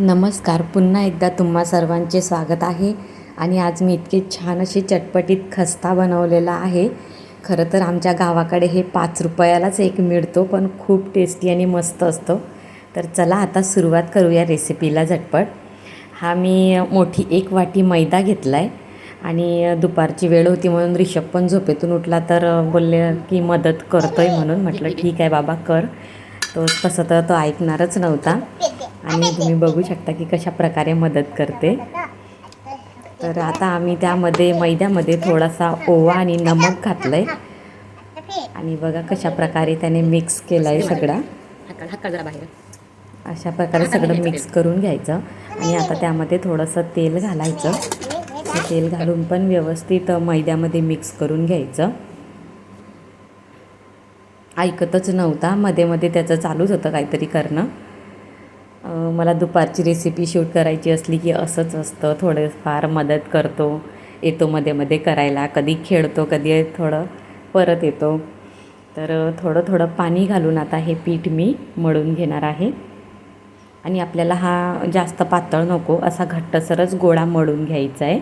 नमस्कार. पुन्हा एकदा तुम्हा सर्वांचे स्वागत आहे. आणि आज मी इतकी छान अशी चटपटीत खस्ता बनवलेला आहे. खरं तर आमच्या गावाकडे हे पाच रुपयालाच एक मिळतो पण खूप टेस्टी आणि मस्त असतो. तर चला आता सुरुवात करूया रेसिपीला झटपट. हा मी मोठी एक वाटी मैदा घेतला आहे आणि दुपारची वेळ होती म्हणून रिषभ पण झोपेतून उठला तर बोलले की मदत करतोय म्हणून. म्हटलं ठीक आहे बाबा कर. तो तसं तर तो ऐकणारच नव्हता. आणि तुम्ही बघू शकता की कशा प्रकारे मदत करते. तर आता आम्ही त्यामध्ये मैद्यामध्ये थोडासा ओवा आणि नमक घातलं आहे आणि बघा कशा प्रकारे त्याने मिक्स केलं आहे सगळा. अशा प्रकारे सगळं मिक्स करून घ्यायचं. आणि आता त्यामध्ये थोडंसं तेल घालायचं. तेल घालून पण व्यवस्थित मैद्यामध्ये मिक्स करून घ्यायचं. ऐकतच नव्हता. मध्ये मध्ये त्याचं चालूच होतं काहीतरी करणं. मला दुपारची रेसिपी शूट करायची असली की असंच असतं. थोडंफार मदत करतो. येतो मध्ये मध्ये करायला. कधी खेळतो कधी थोडं परत येतो. तर थोडं थोडं पाणी घालून आता हे पीठ मी मळून घेणार आहे. आणि आपल्याला हा जास्त पातळ नको. असा घट्टसरच गोळा मळून घ्यायचा आहे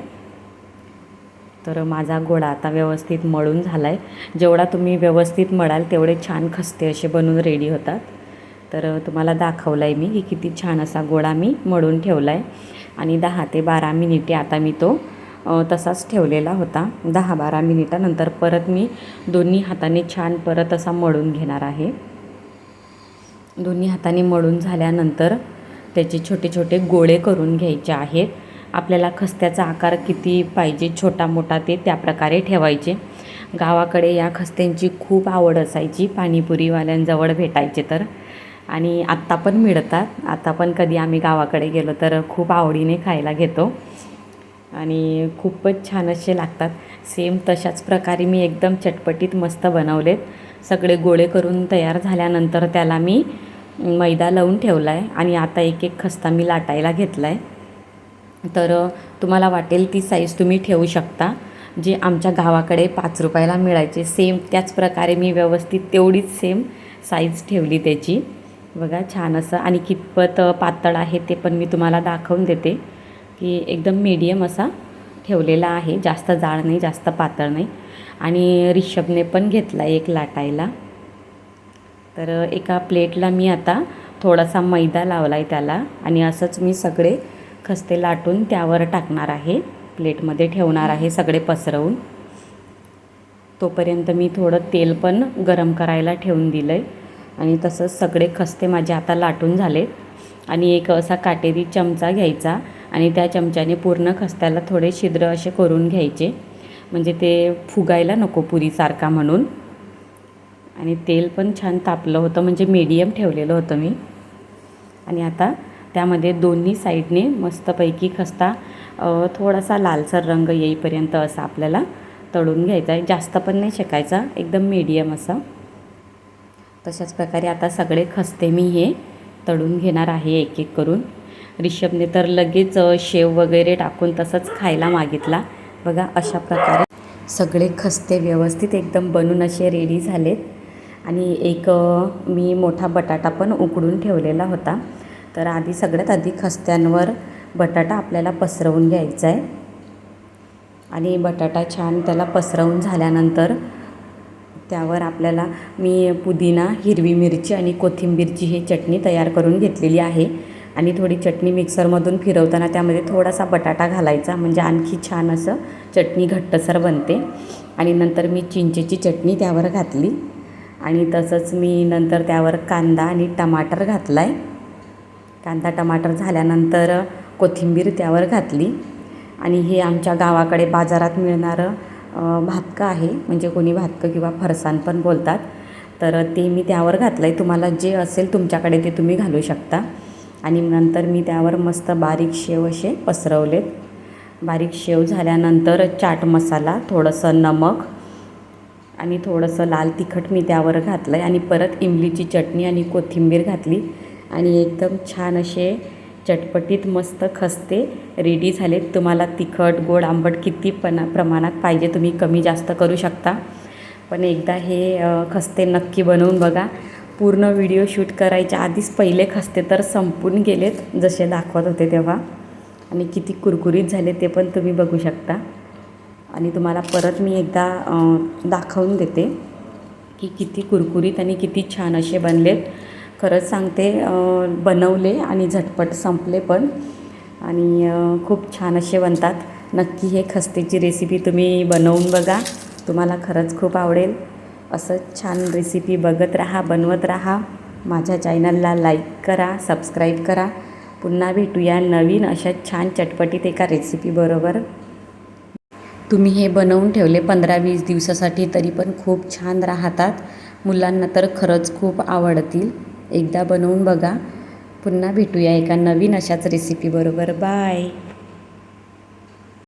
तर माझा गोळा आता व्यवस्थित मळून झाला आहे जेवढा तुम्ही व्यवस्थित मळाल तेवढे छान खस्ते असे बनून रेडी होतात. तर तुम्हाला दाखवलं आहे मी की किती छान असा गोळा मी मळून ठेवला आहे आणि दहा ते बारा मिनिटे आता मी तो तसाच ठेवलेला होता. दहा बारा मिनिटानंतर परत मी दोन्ही हाताने छान परत असा मळून घेणार आहे. दोन्ही हाताने मळून झाल्यानंतर त्याचे छोटे छोटे गोळे करून घ्यायचे आहेत. आपल्याला खस्त्याचा आकार किती पाहिजे छोटा मोठा ते त्या प्रकारे ठेवायचे. गावाकडे या खस्त्यांची खूप आवड असायची पाणीपुरीवाल्यांजवळ भेटायचे तर. आणि आत्ता पण मिळतात. आता पण कधी आम्ही गावाकडे गेलो तर खूप आवडीने खायला घेतो. आणि खूपच छान असे लागतात. सेम तशाच प्रकारे मी एकदम चटपटीत मस्त बनवलेत. सगळे गोळे करून तयार झाल्यानंतर त्याला मी मैदा लावून ठेवला आहे आणि आता एक एक खस्ता मी लाटायला घेतला आहे तर तुम्हाला वाटेल ती साईज तुम्ही ठेवू शकता. जी आमच्या गावाकडे पाच रुपयाला मिळायचे सेम त्याच प्रकारे मी व्यवस्थित तेवढीच सेम साईज ठेवली त्याची. बघा छान असं. आणि कितपत पातळ आहे ते पण मी तुम्हाला दाखवून देते. की एकदम मीडियम असा ठेवलेला आहे. जास्त जाड नाही जास्त पातळ नाही. आणि रिषभने पण घेतला एक लाटायला. तर एका प्लेटला मी आता थोडासा मैदा लावला आहे त्याला. आणि असंच मी सगळे खस्ते लाटून त्यावर टाकणार आहे. प्लेटमध्ये ठेवणार आहे सगळे पसरवून. तोपर्यंत मी थोडं तेल पण गरम करायला ठेवून दिलं आहे आणि तसंच सगळे खस्ते माझे आता लाटून झाले आणि एक असा काटेरी चमचा घ्यायचा आणि त्या चमच्याने पूर्ण खस्त्याला थोडे छिद्र असे करून घ्यायचे. म्हणजे ते फुगायला नको पुरीसारखा म्हणून. आणि तेल पण छान तापलं होतं. म्हणजे मीडियम ठेवलेलं होतं मी. आणि आता त्यामध्ये दोन्ही साईडने मस्तपैकी खस्ता थोडासा लालसर रंग येईपर्यंत असा आपल्याला तळून घ्यायचा आहे. जास्त पण नाही शेकायचा एकदम मीडियम असा. तशाच प्रकारे आता सगळे खस्ते मी हे तळून घेणार आहे एक एक करून. रिषभने तर लगेच शेव वगैरे टाकून तसंच खायला मागितला. बघा अशा प्रकारे सगळे खस्ते व्यवस्थित एकदम बनून असे रेडी झालेत. आणि एक मी मोठा बटाटा पण उकडून ठेवलेला होता. तर आधी सगळ्यात आधी खस्त्यांवर बटाटा आपल्याला पसरवून घ्यायचा आहे. आणि बटाटा छान त्याला पसरवून झाल्यानंतर त्यावर आपल्याला मी पुदिना हिरवी मिरची आणि कोथिंबीरची ही चटणी तयार करून घेतलेली आहे. आणि थोडी चटणी मिक्सरमधून फिरवताना त्यामध्ये थोडासा बटाटा घालायचा म्हणजे आणखी छान असं चटणी घट्टसर बनते. आणि नंतर मी चिंचेची चटणी त्यावर घातली. आणि तसंच मी नंतर त्यावर कांदा आणि टमाटर घातला आहे कांदा टमाटर झाल्यानंतर कोथिंबीर त्यावर घातली. आणि हे आमच्या गावाकडे बाजारात मिळणारं भातकं आहे. म्हणजे कोणी भातकं किंवा फरसाण पण बोलतात. तर ते मी त्यावर घातलं आहे तुम्हाला जे असेल तुमच्याकडे ते तुम्ही घालू शकता. आणि नंतर मी त्यावर मस्त बारीक शेव असे पसरवलेत. बारीक शेव झाल्यानंतर चाट मसाला थोडंसं नमक आणि थोडंसं लाल तिखट मी त्यावर घातलं आहे आणि परत इमलीची चटणी आणि कोथिंबीर घातली. आणि एकदम छान असे चटपटीत मस्त खस्ते रेडी झालेत. तुम्हाला तिखट गोड आंबट किती पना प्रमाणात पाहिजे तुम्ही कमी जास्त करू शकता. पण एकदा हे खस्ते नक्की बनवून बघा. पूर्ण व्हिडिओ शूट करायच्या आधीच पहिले खस्ते तर संपून गेलेत जसे दाखवत होते तेव्हा. आणि किती कुरकुरीत झाले ते पण तुम्ही बघू शकता. आणि तुम्हाला परत मी एकदा दाखवून देते की किती कुरकुरीत आणि किती छान असे बनलेत. खरंच सांगते बनवले आणि झटपट संपले पण. आणि खूप छान असे बनतात. नक्की हे खस्तेची रेसिपी तुम्ही बनवून बघा. तुम्हाला खरंच खूप आवडेल. असं छान रेसिपी बघत राहा बनवत राहा. माझ्या चॅनलला लाईक करा सबस्क्राईब करा. पुन्हा भेटूया नवीन अशा छान चटपटीत एका रेसिपीबरोबर तुम्ही हे बनवून ठेवले पंधरा वीस दिवसासाठी तरी पण खूप छान राहतात. मुलांना तर खरंच खूप आवडतील. एकदा बनवून बघा. पुन्हा भेटूया एका नवीन अशाच रेसिपीबरोबर बाय